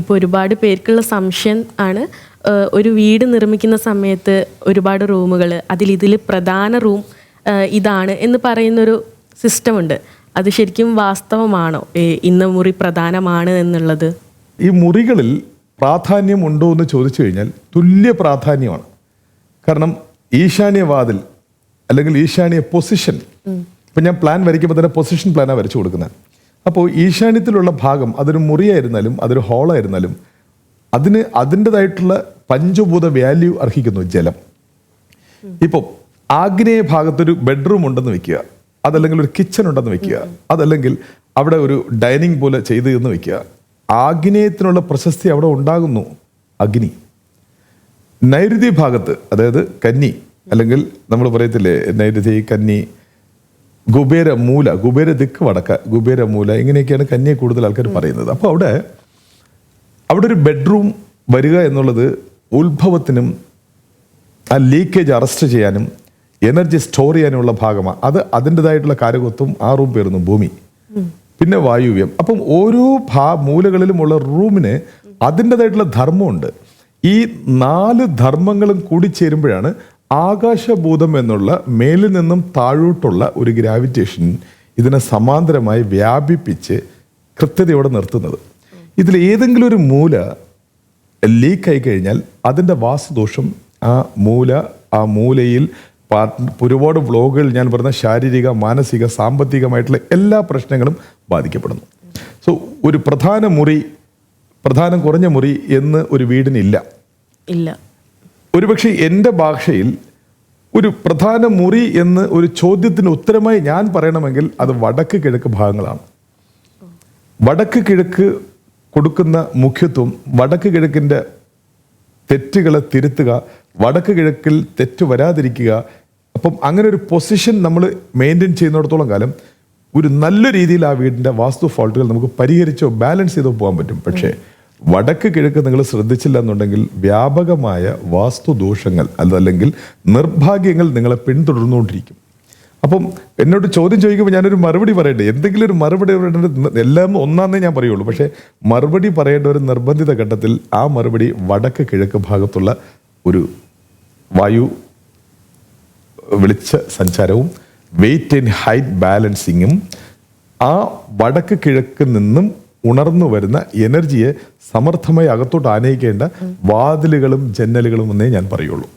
ഇപ്പോൾ ഒരുപാട് പേർക്കുള്ള സംശയം ആണ് ഒരു വീട് നിർമ്മിക്കുന്ന സമയത്ത് ഒരുപാട് റൂമുകൾ അതിൽ ഇതിൽ പ്രധാന റൂം ഇതാണ് എന്ന് പറയുന്നൊരു സിസ്റ്റമുണ്ട് അത് ശരിക്കും വാസ്തവമാണോ? ഇന്ന മുറി പ്രധാനമാണ് എന്നുള്ളത്? ഈ മുറികളിൽ പ്രാധാന്യം ഉണ്ടോ എന്ന് ചോദിച്ചു കഴിഞ്ഞാൽ തുല്യ പ്രാധാന്യമാണ്. കാരണം ഈശാന്യവാതിൽ അല്ലെങ്കിൽ ഈശാന്യ പൊസിഷൻ ഇപ്പം ഞാൻ പ്ലാൻ വരയ്ക്കുമ്പോൾ തന്നെ പൊസിഷൻ പ്ലാനാണ് വരച്ചു കൊടുക്കുന്നത്. അപ്പോൾ ഈശാന്യത്തിലുള്ള ഭാഗം അതൊരു മുറിയായിരുന്നാലും അതൊരു ഹോളായിരുന്നാലും അതിന് അതിന്റെതായിട്ടുള്ള പഞ്ചഭൂത വാല്യൂ അർഹിക്കുന്നു ജലം. ഇപ്പോൾ ആഗ്നേയ ഭാഗത്തൊരു ബെഡ്റൂം ഉണ്ടെന്ന് വെക്കുക അതല്ലെങ്കിൽ ഒരു കിച്ചൺ ഉണ്ടെന്ന് വെക്കുക അതല്ലെങ്കിൽ അവിടെ ഒരു ഡൈനിങ് പോലെ ചെയ്ത് എന്ന് വെക്കുക ആഗ്നേയത്തിനുള്ള പ്രശസ്തി അവിടെ ഉണ്ടാകുന്നു അഗ്നി. നൈരുതി ഭാഗത്ത് അതായത് കന്നി അല്ലെങ്കിൽ നമ്മൾ പറയത്തില്ലേ നൈരുതി കന്നി കുബേര മൂല കുബേര ദിക്ക് വടക്ക കുബേര മൂല ഇങ്ങനെയൊക്കെയാണ് കന്നിയെ കൂടുതൽ ആൾക്കാർ പറയുന്നത്. അപ്പോൾ അവിടെ അവിടെ ഒരു ബെഡ്റൂം വരിക എന്നുള്ളത് ഉത്ഭവത്തിനും ആ ലീക്കേജ് അറസ്റ്റ് ചെയ്യാനും എനർജി സ്റ്റോർ ചെയ്യാനുമുള്ള ഭാഗമാണ് അത് അതിന്റെതായിട്ടുള്ള കാരകത്വം ആ റൂം പേരുന്നു ഭൂമി. പിന്നെ വായുവ്യം. അപ്പം ഓരോ ഭാ മൂലകളിലുമുള്ള റൂമിന് അതിന്റെതായിട്ടുള്ള ധർമ്മമുണ്ട്. ഈ നാല് ധർമ്മങ്ങളും കൂടി ചേരുമ്പോഴാണ് ആകാശഭൂതം എന്നുള്ള മേലിൽ നിന്നും താഴോട്ടുള്ള ഒരു ഗ്രാവിറ്റേഷൻ ഇതിനെ സമാന്തരമായി വ്യാപിപ്പിച്ച് കൃത്യതയോടെ നിർത്തുന്നത്. ഇതിൽ ഏതെങ്കിലും ഒരു മൂല ലീക്കായി കഴിഞ്ഞാൽ അതിന്റെ വാസുദോഷം ആ മൂല ആ മൂലയിൽ ഒരുപാട് വ്ലോഗുകൾ ഞാൻ പറഞ്ഞ ശാരീരിക മാനസിക സാമ്പത്തികമായിട്ടുള്ള എല്ലാ പ്രശ്നങ്ങളും ബാധിക്കപ്പെടുന്നു. സോ ഒരു പ്രധാന മുറി പ്രധാനം കുറഞ്ഞ മുറി എന്ന് ഒരു വീടിനില്ല ഇല്ല. ഒരുപക്ഷെ എന്റെ ഭാഷയിൽ ഒരു പ്രധാന മുറി എന്ന് ഒരു ചോദ്യത്തിന് ഉത്തരമായി ഞാൻ പറയണമെങ്കിൽ അത് വടക്ക് കിഴക്ക് ഭാഗങ്ങളാണ്. വടക്ക് കിഴക്ക് കൊടുക്കുന്ന മുഖ്യത്വം വടക്ക് കിഴക്കിന്റെ തെറ്റുകളെ തിരുത്തുക വടക്ക് കിഴക്കിൽ തെറ്റ് വരാതിരിക്കുക. അപ്പം അങ്ങനെ ഒരു പൊസിഷൻ നമ്മൾ മെയിന്റെയിൻ ചെയ്യുന്നിടത്തോളം കാലം ഒരു നല്ല രീതിയിൽ ആ വീടിന്റെ വാസ്തു ഫോൾട്ടുകൾ നമുക്ക് പരിഹരിച്ചോ ബാലൻസ് ചെയ്തോ പോകാൻ പറ്റും. പക്ഷേ വടക്ക് കിഴക്ക് നിങ്ങൾ ശ്രദ്ധിച്ചില്ല എന്നുണ്ടെങ്കിൽ വ്യാപകമായ വാസ്തുദോഷങ്ങൾ അതല്ലെങ്കിൽ നിർഭാഗ്യങ്ങൾ നിങ്ങളെ പിന്തുടർന്നുകൊണ്ടിരിക്കും. അപ്പം എന്നോട് ചോദ്യം ചോദിക്കുമ്പോൾ ഞാനൊരു മറുപടി പറയട്ടെ? എന്തെങ്കിലും ഒരു മറുപടി പറയേണ്ടത് എല്ലാം ഒന്നാന്നേ ഞാൻ പറയുള്ളൂ. പക്ഷേ മറുപടി പറയേണ്ട ഒരു നിർബന്ധിത ഘട്ടത്തിൽ ആ മറുപടി വടക്ക് കിഴക്ക് ഭാഗത്തുള്ള ഒരു വായു വെളിച്ച സഞ്ചാരവും വെയിറ്റ് ആൻഡ് ഹൈറ്റ് ബാലൻസിങ്ങും ആ വടക്ക് കിഴക്ക് നിന്നും ഉണർന്നു വരുന്ന എനർജിയെ സമർത്ഥമായി അകത്തോട്ട് ആനയിക്കേണ്ട വാതിലുകളും ജന്നലുകളും എന്നേ ഞാൻ പറയുള്ളൂ.